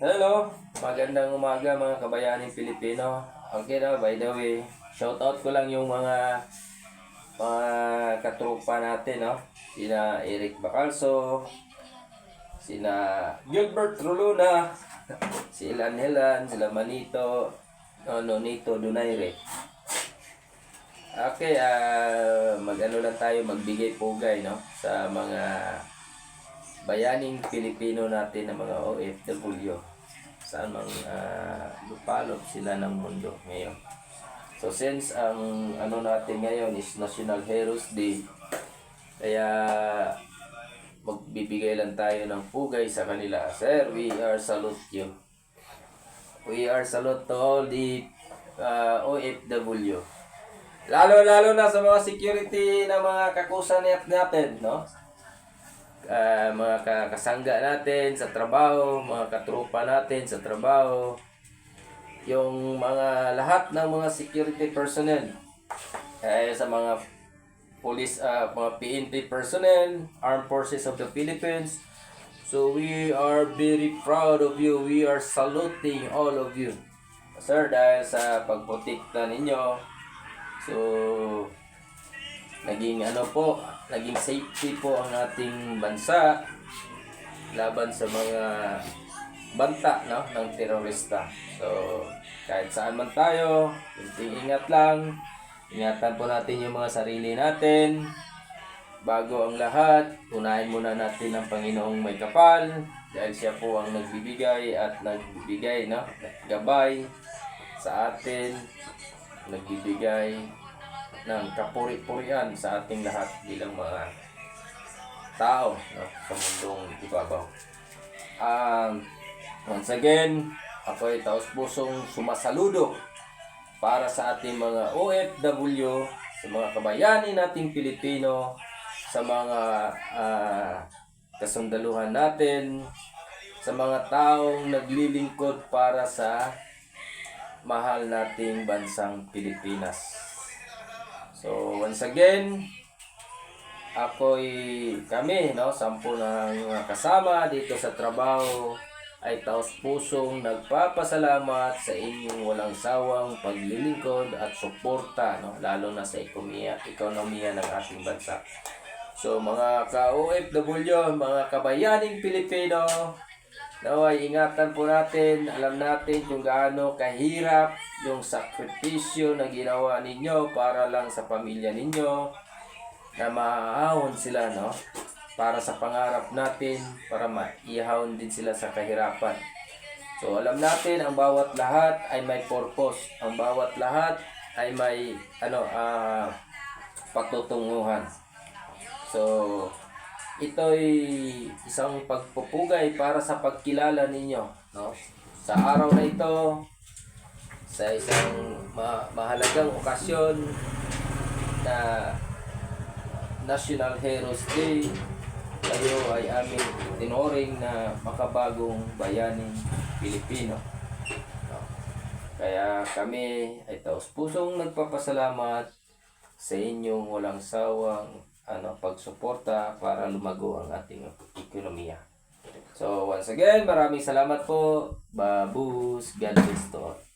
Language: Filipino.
Hello, magandang umaga mga kabayaning Pilipino. Okay na, by the way, shout out ko lang yung mga mga katropa natin, no? Sina Eric Bacalso, sina Gilbert Ruluna, si Ilan Helan, sila Manito, no, Nonito Donaire. Okay, ah mag-ano lang tayo, magbigay pugay, no? Sa mga bayaning Pilipino natin na mga OFW saan mang uh, lupalop sila ng mundo ngayon. So since ang ano natin ngayon is National Heroes Day, kaya magbibigay lang tayo ng pugay sa kanila. Sir, we are salute you. We are salute to all the uh, OFW. Lalo-lalo na sa mga security na mga kakusa natin, no? Ah, mga ka- kasangga natin sa trabaho, mga katropa natin sa trabaho, yung mga lahat ng mga security personnel, eh, sa mga police, ah, mga PNP personnel, Armed Forces of the Philippines. So we are very proud of you. We are saluting all of you. Sir, dahil sa pagprotekta ninyo, so naging ano po, naging safety po ang ating bansa laban sa mga banta no, ng terorista. So, kahit saan man tayo, kunting ingat lang. Ingatan po natin yung mga sarili natin. Bago ang lahat, unahin muna natin ang Panginoong may kapal dahil siya po ang nagbibigay at nagbibigay, no? Gabay sa atin, nagbibigay ng kapuri-purian sa ating lahat bilang mga tao no, sa mundong ibabaw. Um, once again, ako ay taos pusong sumasaludo para sa ating mga OFW, sa mga kabayani nating Pilipino, sa mga ah, kasundaluhan natin, sa mga taong naglilingkod para sa mahal nating bansang Pilipinas. So, once again, ako'y kami, no, sampu ng kasama dito sa trabaho. Ay taos pusong nagpapasalamat sa inyong walang sawang paglilingkod at suporta, no, lalo na sa ekonomiya, ekonomiya ng ating bansa. So, mga ka-OFW, mga kabayaning Pilipino, Naway, ingatan po natin, alam natin kung gaano kahirap yung sakripisyo na ginawa ninyo para lang sa pamilya ninyo na maaahon sila, no? Para sa pangarap natin, para maihahon din sila sa kahirapan. So, alam natin, ang bawat lahat ay may purpose. Ang bawat lahat ay may, ano, ah, patutunguhan. So, ito'y isang pagpupugay para sa pagkilala ninyo, no? Sa araw na ito, sa isang ma- mahalagang okasyon na National Heroes Day, kayo ay aming tinoring na makabagong bayaning Pilipino. No? Kaya kami ay taos pusong nagpapasalamat sa inyong walang sawang ano pagsuporta para lumago ang ating ekonomiya. So once again, maraming salamat po. Babus, God bless to all.